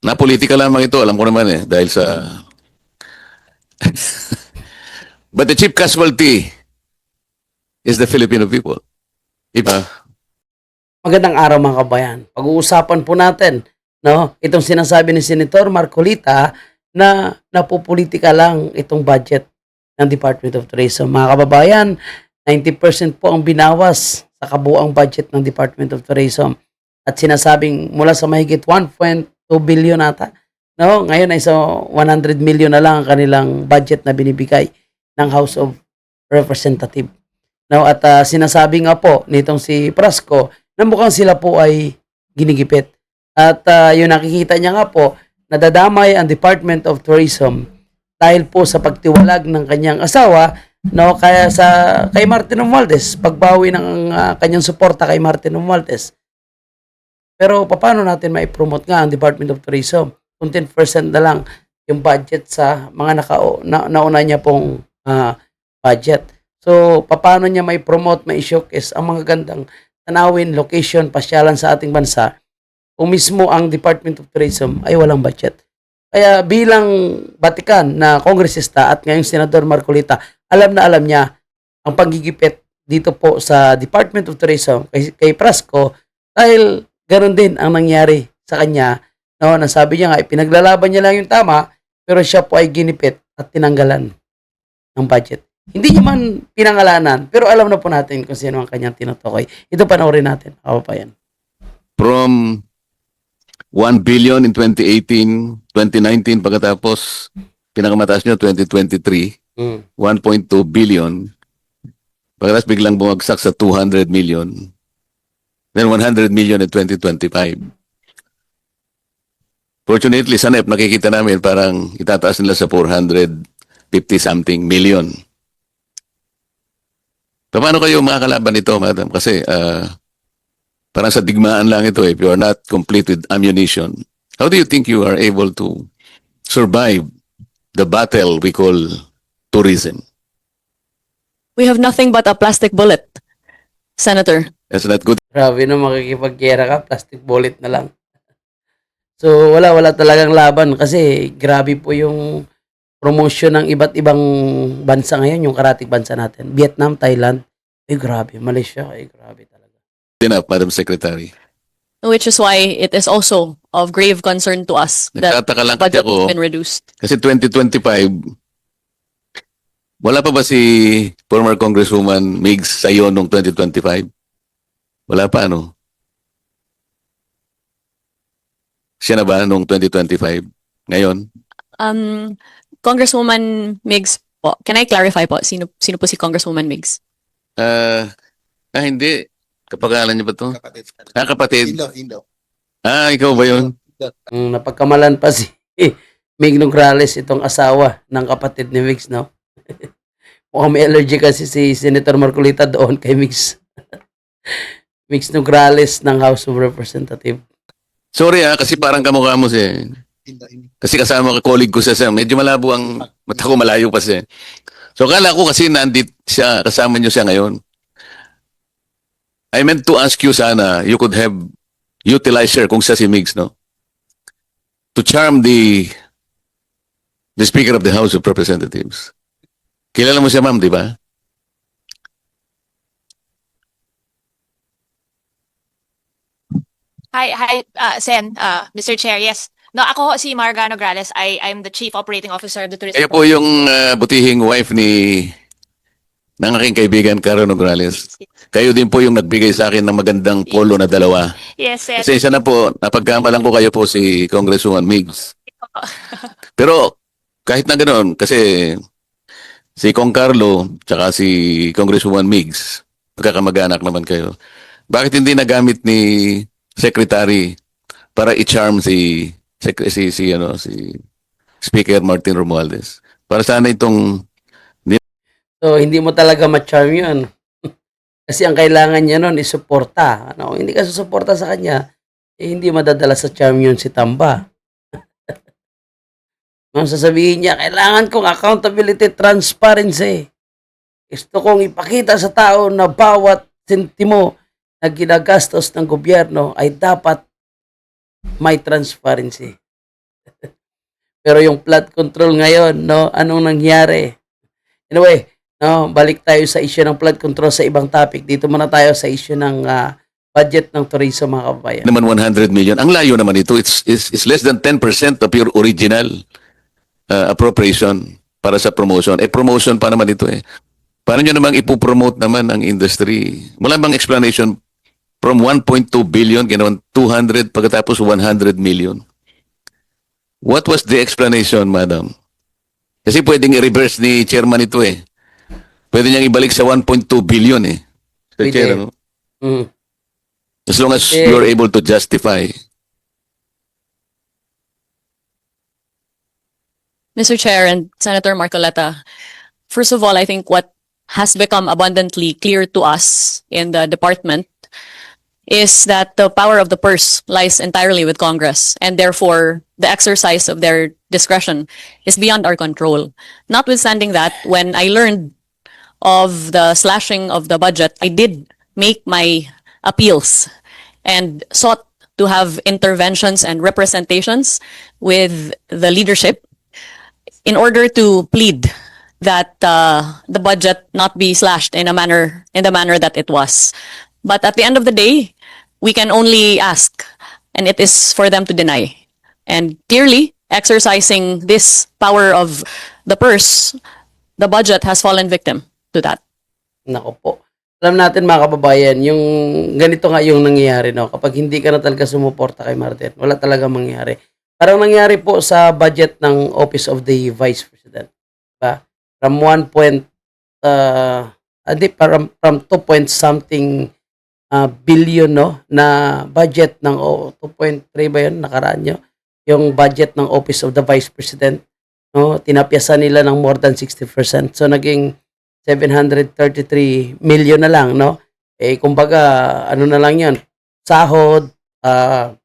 Na politika lamang ito, alam ko naman eh, dahil sa... But the chief casualty is the Filipino people. Iba. Magandang araw mga kabayan. Pag-uusapan po natin no, itong sinasabi ni Senator Marcolita na napupolitika lang itong budget ng Department of Tourism. Mga kababayan, 90% po ang binawas sa kabuang budget ng Department of Tourism at sinasabing mula sa mahigit 1.2 billion ata. No, ngayon ay sa 100 million na lang ang kanilang budget na binibigay ng House of Representative. No, at ah, sinasabi nga po nitong si Prasco na mukhang sila po ay ginigipit. At ah, yung nakikita niya nga po, nadadamay ang Department of Tourism dahil po sa pagtiwalag ng kanyang asawa no kaya sa kay Martin Romualdez pagbawi ng ah, kanyang suporta kay Martin Romualdez pero paano natin mai-promote nga ang Department of Tourism kung 10% na lang yung budget sa mga naka, na, nauna niya pong ah, budget so paano niya mai-promote mai-showcase ang mga gandang tanawin, location, pasyalan sa ating bansa kung mismo ang Department of Tourism ay walang budget. Kaya bilang Batikan na kongresista at ngayong Senador Marcolita, alam na alam niya ang pagigipit dito po sa Department of Tourism kay, kay Prasco dahil ganun din ang nangyari sa kanya no, na sabi niya nga ipinaglalaban niya lang yung tama pero siya po ay ginipit at tinanggalan ng budget. Hindi niya man pinangalanan pero alam na po natin kung sino ang kanyang tinutukoy. Ito panoorin natin, kapapayan. From 1 billion in 2018, 2019 pagkatapos pinakamataas nyo 2023, Mm. 1.2 billion. Pagkatapos biglang bumagsak sa 200 million. Then 100 million in 2025. Fortunately, sa NEP, nakikita namin parang itataas nila sa 450 something million. Paano kayo makakalaban ito, madam? Kasi ah, parang sa digmaan lang ito eh. If you are not complete with ammunition, how do you think you are able to survive the battle we call tourism? We have nothing but a plastic bullet, Senator. That's not good Grabe no, makikipaggera ka, plastic bullet na lang. So, wala, wala talagang laban kasi grabe po yung promotion ng iba't ibang bansa ngayon, yung karatig bansa natin. Vietnam, Thailand, eh grabe. Malaysia, eh grabe talaga. enough, Madam Secretary. Which is why it is also of grave concern to us that Nagtataka lang kasi budget ako, has been reduced. kasi 2025, wala pa ba si former Congresswoman Migs sa iyo noong 2025? Wala pa, ano? Siya na ba noong 2025? Ngayon? Um, Congresswoman Migs po, can I clarify po, sino, sino po si Congresswoman Migs? Ah, ah, hindi. Kapagalan niya ba to? Kapatid. Ah, kapatid. Ilo, ilo. Ah, ikaw ba yun? Mm, napagkamalan pa si Mig Nograles, itong asawa ng kapatid ni Mix, no? Mukhang may allergy kasi si Senator Marcolita doon kay Mix. Mix Nograles ng House of Representatives. Sorry ah, kasi parang kamukha mo ilo. Kasi kasama ka colleague ko siya, siya. Medyo malabo ang mata ko, malayo pa siya. So kala ko kasi nandit siya, kasama niyo siya ngayon. I meant to ask you sana, you could have utilized her kung siya si Migs, no? To charm the the Speaker of the House of Representatives. Kilala mo siya, ma'am, di ba? Hi, hi, uh, Sen, uh, Mr. Chair, yes. No, ako ho si Marga Nograles. I, I'm the Chief Operating Officer of the Tourism Kaya po yung uh, butihing wife ni ng aking kaibigan, Caro Nograles. Kayo din po yung nagbigay sa akin ng magandang polo na dalawa. Yes, Sen. Pasensya na po, napagkamalan ko kayo po si Congresswoman Migs. Pero kahit na ganoon, kasi si Kong Carlo tsaka si Congresswoman Migs, magkakamag-anak naman kayo. Bakit hindi nagamit ni Secretary para i-charm si si si ano si Speaker Martin Romualdez? Para sana itong So, hindi mo talaga ma-charm yun. Kasi ang kailangan niya nun is suporta. Ano? Hindi ka susuporta sa kanya, eh, hindi madadala sa charm yun si Tamba. Ang sasabihin niya, kailangan kong accountability, transparency. Gusto kong ipakita sa tao na bawat sentimo na ginagastos ng gobyerno ay dapat may transparency. Pero yung flood control ngayon, no, anong nangyari? Anyway, no, balik tayo sa issue ng flood control sa ibang topic. Dito muna tayo sa issue ng ah, budget ng tourism mga kababayan. naman 100 million. Ang layo naman ito. It's, it's, it's less than 10% of your original uh, appropriation para sa promotion. Eh, promotion pa naman ito eh. Paano nyo namang ipopromote naman ang industry? Wala bang explanation from 1.2 billion, ginawan 200, pagkatapos 100 million? What was the explanation, madam? Kasi pwedeng i-reverse ni chairman ito eh. Pwede niyang ibalik sa 1.2 billion eh. Mr. Pwede. Chair, ano? Mm. As long as Eh, you're able to justify. Mr. Chair and Senator Marcoleta, first of all, I think what has become abundantly clear to us in the department is that the power of the purse lies entirely with Congress, and therefore the exercise of their discretion is beyond our control. Notwithstanding that, when I learned of the slashing of the budget, I did make my appeals and sought to have interventions and representations with the leadership in order to plead that uh, the budget not be slashed in a manner in the manner that it was. But at the end of the day, we can only ask, and it is for them to deny. And clearly, exercising this power of the purse, the budget has fallen victim to that. Nako po. Alam natin mga kababayan, yung ganito nga yung nangyayari, no? Kapag hindi ka na talaga sumuporta kay Martin, wala talaga mangyayari. Parang nangyari po sa budget ng Office of the Vice President. Diba? From 1 point, uh, hindi, from, from 2 point something uh, billion, no? Na budget ng, oh, 2.3 ba yun? Nakaraan nyo? Yung budget ng Office of the Vice President, no? Tinapyasan nila ng more than 60%. So, naging 733 million na lang, no? Eh, kumbaga, ano na lang yan, sahod, ah,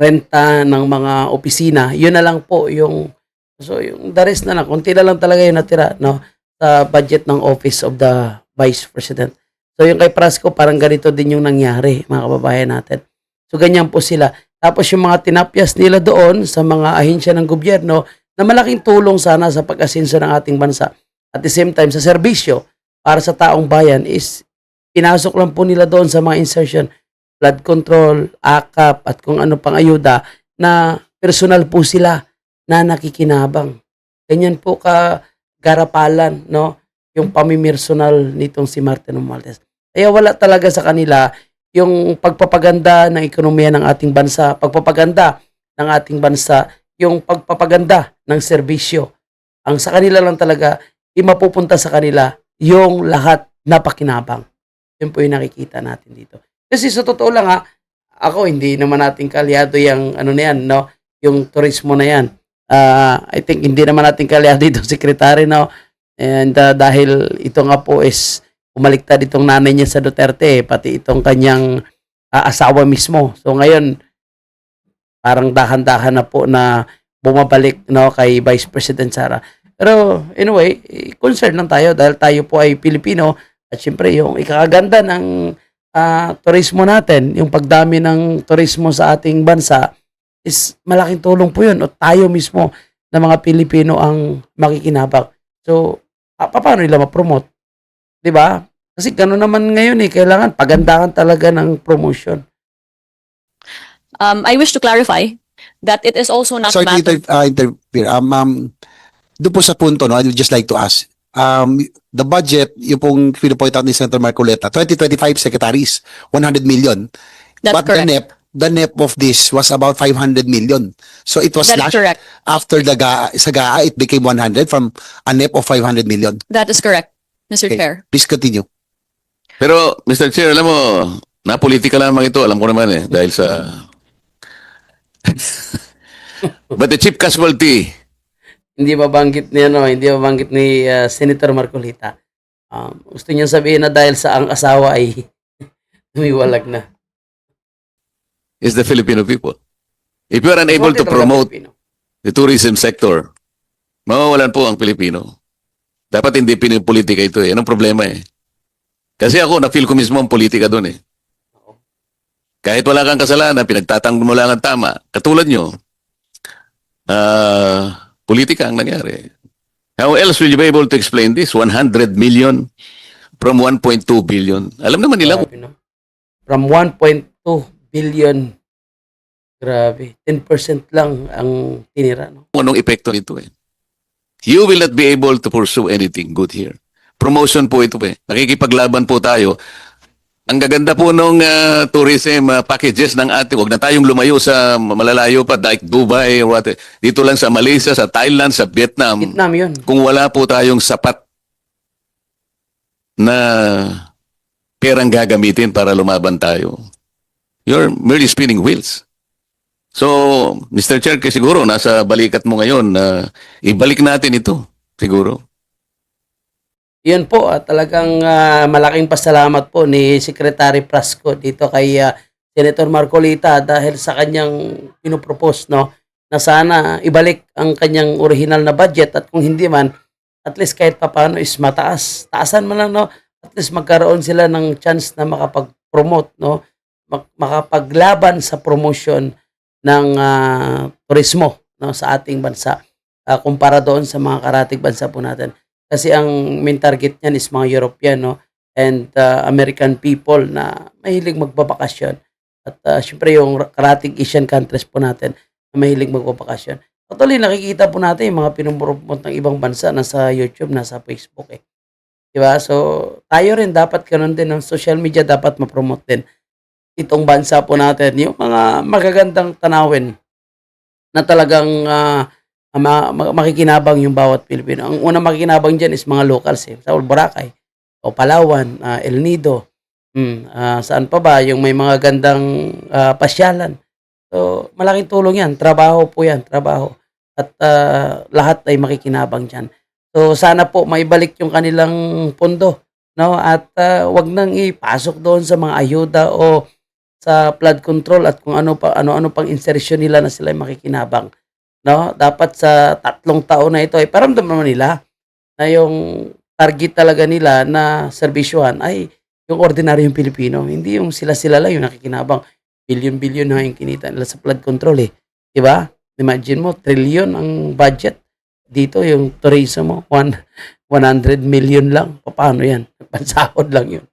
renta ng mga opisina, yun na lang po yung, so yung the rest na lang, kunti na lang talaga yung natira, no? Sa budget ng Office of the Vice President. So yung kay Prasco, parang ganito din yung nangyari, mga kababayan natin. So ganyan po sila. Tapos yung mga tinapyas nila doon sa mga ahensya ng gobyerno na malaking tulong sana sa pag-asenso ng ating bansa. At the same time, sa serbisyo para sa taong bayan is pinasok lang po nila doon sa mga insertion, flood control, AKAP, at kung ano pang ayuda na personal po sila na nakikinabang. Ganyan po ka garapalan, no? Yung pamimersonal nitong si Martin Romualdez. Kaya wala talaga sa kanila yung pagpapaganda ng ekonomiya ng ating bansa, pagpapaganda ng ating bansa, yung pagpapaganda ng serbisyo. Ang sa kanila lang talaga, imapupunta sa kanila yung lahat na pakinabang. Yun po yung nakikita natin dito. Kasi sa totoo lang ha, ako hindi naman natin kalyado yung ano na yan, no? Yung turismo na yan. Ah, I think hindi naman natin kalyado itong sekretary, no? And ah, dahil ito nga po is umaliktad itong nanay niya sa Duterte, pati itong kanyang ah, asawa mismo. So ngayon, parang dahan-dahan na po na bumabalik no kay Vice President Sara. Pero anyway, concerned lang tayo dahil tayo po ay Pilipino at syempre yung ikakaganda ng ah, turismo natin, yung pagdami ng turismo sa ating bansa is malaking tulong po yun o tayo mismo na mga Pilipino ang makikinabang. So, pa- paano nila ma-promote? 'Di ba? Kasi gano'n naman ngayon eh, kailangan pagandahan talaga ng promotion. Um, I wish to clarify that it is also not Sorry to matter. inter- uh, interfere. Um, um, doon po sa punto, no, I would just like to ask, um, the budget, yung pong pinapoint out ni Senator Marcoleta, 2025 secretaries, 100 million. That's But the correct. NEP, the NEP of this was about 500 million. So it was That is slashed correct. after the GA, sa GAA, it became 100 from a NEP of 500 million. That is correct, Mr. Okay. Chair. Please continue. Pero, Mr. Chair, alam mo, napolitika lamang ito. Alam ko naman eh. Dahil sa... But the chief casualty, Hindi mabanggit ni ano, hindi mabanggit ni ah, Senator Marcolita. Um, gusto niya sabihin na dahil sa ang asawa ay umiwalag na. is the Filipino people. If you are unable to promote the tourism sector, mawawalan po ang Pilipino. Dapat hindi pinipolitika ito eh. Anong problema eh? Kasi ako, na-feel ko mismo ang politika doon eh. Kahit wala kang kasalanan, pinagtatanggol mo lang ang tama. Katulad nyo, ah, politika ang nangyari. How else will you be able to explain this? 100 million from 1.2 billion. Alam naman nila Grabe, no? From 1.2 billion. Grabe. 10% lang ang tinira. No? anong epekto nito eh. You will not be able to pursue anything good here. Promotion po ito eh. Nakikipaglaban po tayo. Ang gaganda po nung ah, tourism ah, packages ng ating, wag na tayong lumayo sa malalayo pa, like Dubai or what. Dito lang sa Malaysia, sa Thailand, sa Vietnam. Vietnam yun. Kung wala po tayong sapat na perang gagamitin para lumaban tayo, you're merely spinning wheels. So, Mr. Chair, kasi siguro nasa balikat mo ngayon na ibalik natin ito, siguro. Yun po, ah, talagang ah, malaking pasalamat po ni Secretary Prasco dito kay ah, Senator Marcolita dahil sa kanyang pinopropose no na sana ibalik ang kanyang original na budget at kung hindi man at least kahit papaano is mataas. Taasan man lang no at least magkaroon sila ng chance na makapag-promote no mak- makapaglaban sa promotion ng ah, turismo no sa ating bansa Ah, kumpara doon sa mga karatig bansa po natin. Kasi ang main target niyan is mga European no? and uh, American people na mahilig magbabakasyon. At uh, syempre yung karating Asian countries po natin na mahilig magbabakasyon. Actually, nakikita po natin yung mga pinumpromote ng ibang bansa nasa YouTube, nasa Facebook eh. Diba? So, tayo rin dapat ganun din ng social media dapat ma-promote din itong bansa po natin. Yung mga magagandang tanawin na talagang ah, ma- ma- makikinabang yung bawat Pilipino. Ang unang makikinabang dyan is mga locals eh. Sa Boracay, o Palawan, ah, El Nido, mm, ah, saan pa ba, yung may mga gandang ah, pasyalan. So, malaking tulong yan. Trabaho po yan, trabaho. At ah, lahat ay makikinabang dyan. So, sana po maibalik yung kanilang pondo. No? At ah, wag nang ipasok doon sa mga ayuda o sa flood control at kung ano pa ano-ano pang insertion nila na sila makikinabang no? Dapat sa tatlong taon na ito ay paramdam naman nila na yung target talaga nila na serbisyuhan ay yung ordinaryong Pilipino. Hindi yung sila-sila lang yung nakikinabang. Billion-billion na yung kinita nila sa flood control eh. Diba? Imagine mo, trillion ang budget. Dito yung tourism mo, one, 100 million lang. Paano yan? Pansahod lang yun.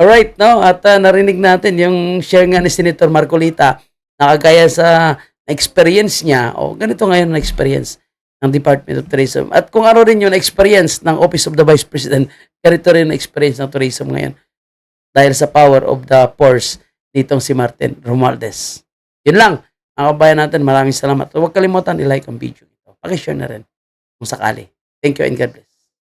Alright, no? At ah, narinig natin yung share nga ni Senator Marcolita na kagaya sa experience niya, o ganito ngayon ang experience ng Department of Tourism. At kung ano rin yung experience ng Office of the Vice President, ganito rin ang experience ng tourism ngayon. Dahil sa power of the purse nitong si Martin Romualdez. Yun lang. Mga kabayan natin, maraming salamat. Huwag kalimutan i-like ang video ito. Pakishare na rin kung sakali. Thank you and God bless.